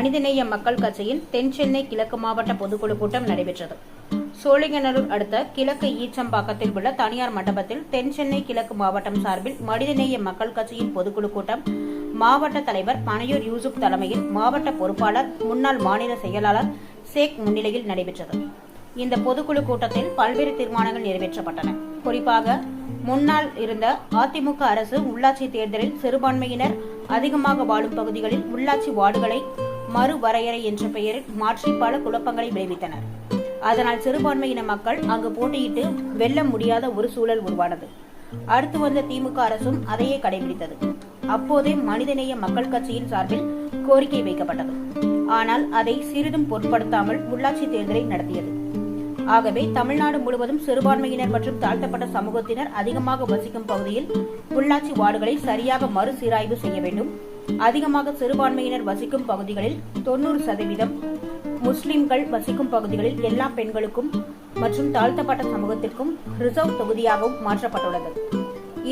மனிதநேய மக்கள் கட்சியின் தென் சென்னை கிழக்கு மாவட்ட பொதுக்குழு கூட்டம் நடைபெற்றது. சோழிங்கநல்லூர் அடுத்த கிழக்கு ஈச்சம்பாக்கத்தில் உள்ள தனியார் மண்டபத்தில் தென் சென்னை கிழக்கு மாவட்டம் சார்பில் மனிதநேய மக்கள் கட்சியின் பொதுக்குழு கூட்டம் மாவட்ட தலைவர் பனையூர் யூசுப் தலைமையில் மாவட்ட பொறுப்பாளர் முன்னாள் மாநில செயலாளர் சேக் முன்னிலையில் நடைபெற்றது. இந்த பொதுக்குழு கூட்டத்தில் பல்வேறு தீர்மானங்கள் நிறைவேற்றப்பட்டன. குறிப்பாக முன்னால் இருந்த அதிமுக அரசு உள்ளாட்சி தேர்தலில் சிறுபான்மையினர் அதிகமாக வாழும் பகுதிகளில் உள்ளாட்சி வார்டுகளை மறுவரையறை என்ற பெயரில் மாற்றி பல குழப்பங்களை விளைவித்தனர். அதனால் சிறுபான்மையின மக்கள் அங்கு போட்டியிட்டு வெல்ல முடியாத ஒரு சூழல் உருவானது. அடுத்து வந்த திமுக அரசும் அதையே கடைபிடித்தது. அப்போதே மனிதநேய மக்கள் கட்சியின் சார்பில் கோரிக்கை வைக்கப்பட்டது. ஆனால் அதை சிறிதும் பொருட்படுத்தாமல் உள்ளாட்சி தேர்தலை நடத்தியது. ஆகவே தமிழ்நாடு முழுவதும் சிறுபான்மையினர் மற்றும் தாழ்த்தப்பட்ட சமூகத்தினர் அதிகமாக வசிக்கும் பகுதியில் உள்ளாட்சி வார்டுகளை சரியாக மறுசீராய்வு செய்ய வேண்டும். அதிகமாக சிறுபான்மையினர் வசிக்கும் பகுதிகளில் தொண்ணூறு சதவீதம் முஸ்லிம்கள் வசிக்கும் பகுதிகளில் எல்லா பெண்களுக்கும் மற்றும் தாழ்த்தப்பட்ட சமூகத்திற்கும் ரிசர்வ் தொகுதியாகவும் மாற்றப்பட்டுள்ளது.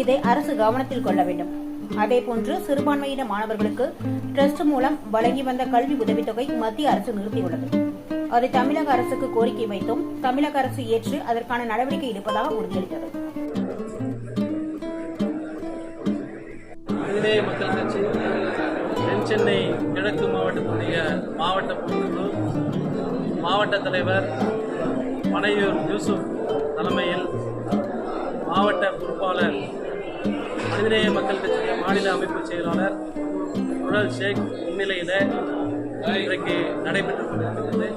இதை அரசு கவனத்தில் கொள்ள வேண்டும். அதேபோன்று சிறுபான்மையின மாணவர்களுக்கு டிரஸ்ட் மூலம் வழங்கி வந்த கல்வி உதவித்தொகை மத்திய அரசு நிறுத்தியுள்ளது. அதை தமிழக அரசுக்கு கோரிக்கை வைத்தும் தமிழக அரசு ஏற்று அதற்கான நடவடிக்கை எடுப்பதாக உறுதியளித்தது. சென்னை கிழக்கு மாவட்டத்துடைய மாவட்ட பொதுக்குழு மாவட்ட தலைவர் பனையூர் யூசுப் தலைமையில் மாவட்ட பொறுப்பாளர் மனிதநேய மக்கள் கட்சி மாநில அமைப்பு செயலாளர் குழல் ஷேக் முன்னிலையில் இன்றைக்கு நடைபெற்று கொண்டிருக்கிறது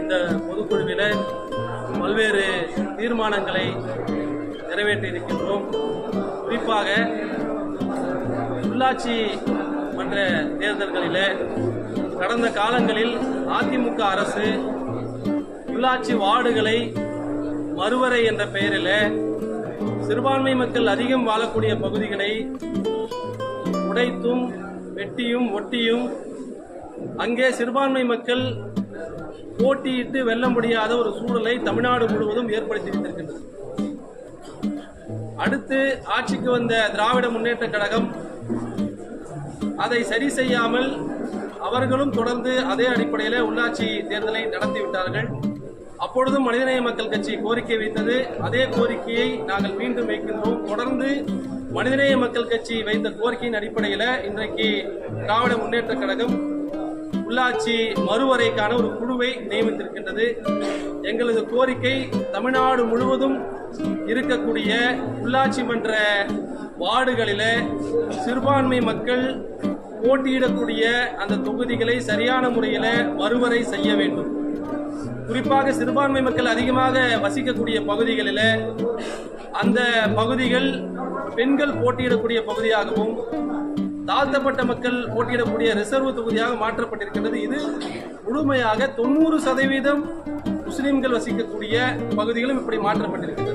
இந்த பொதுக்குழுவில் பல்வேறு தீர்மானங்களை நிறைவேற்றியிருக்கின்றோம். குறிப்பாக உள்ளாட்சி மன்ற தேர்தல்களில் கடந்த காலங்களில் அதிமுக அரசு உள்ளாட்சி வார்டுகளை மறுவரை என்ற பெயரில் சிறுபான்மை மக்கள் அதிகம் வாழக்கூடிய பகுதிகளை உடைத்தும் வெட்டியும் ஒட்டியும் அங்கே சிறுபான்மை மக்கள் போட்டியிட்டு வெல்ல முடியாத ஒரு சூழலை தமிழ்நாடு முழுவதும் ஏற்படுத்தி வைத்திருக்கின்றது. அடுத்து ஆட்சிக்கு வந்த திராவிட முன்னேற்ற கழகம் அதை சரி செய்யாமல் அவர்களும் தொடர்ந்து அதே அடிப்படையில் உள்ளாட்சி தேர்தலை நடத்திவிட்டார்கள் அப்பொழுதும் மனிதநேய மக்கள் கட்சி கோரிக்கை வைத்தது. அதே கோரிக்கையை நாங்கள் மீண்டும் வைக்கின்றோம். தொடர்ந்து மனிதநேய மக்கள் கட்சி வைத்த கோரிக்கையின் அடிப்படையில் இன்றைக்கு திராவிட முன்னேற்ற கழகம் உள்ளாட்சி மறுவரைக்கான ஒரு குழுவை நியமித்திருக்கின்றது. எங்களது கோரிக்கை தமிழ்நாடு முழுவதும் இருக்கக்கூடிய உள்ளாட்சி மன்ற வார்டுகளில் சிறுபான்மை மக்கள் போட்டியிடக்கூடிய அந்த தொகுதிகளை சரியான முறையில் மறுவரை செய்ய வேண்டும். குறிப்பாக சிறுபான்மை மக்கள் அதிகமாக வசிக்கக்கூடிய பகுதிகளில் அந்த பகுதிகள் பெண்கள் போட்டியிடக்கூடிய பகுதியாகவும் தாழ்த்தப்பட்ட மக்கள் போட்டியிடக்கூடிய ரிசர்வ் தொகுதியாக மாற்றப்பட்டிருக்கின்றது. இது முழுமையாக தொண்ணூறு சதவீதம் முஸ்லிம்கள் வசிக்கக்கூடிய பகுதிகளும் இப்படி மாற்றப்பட்டிருக்கு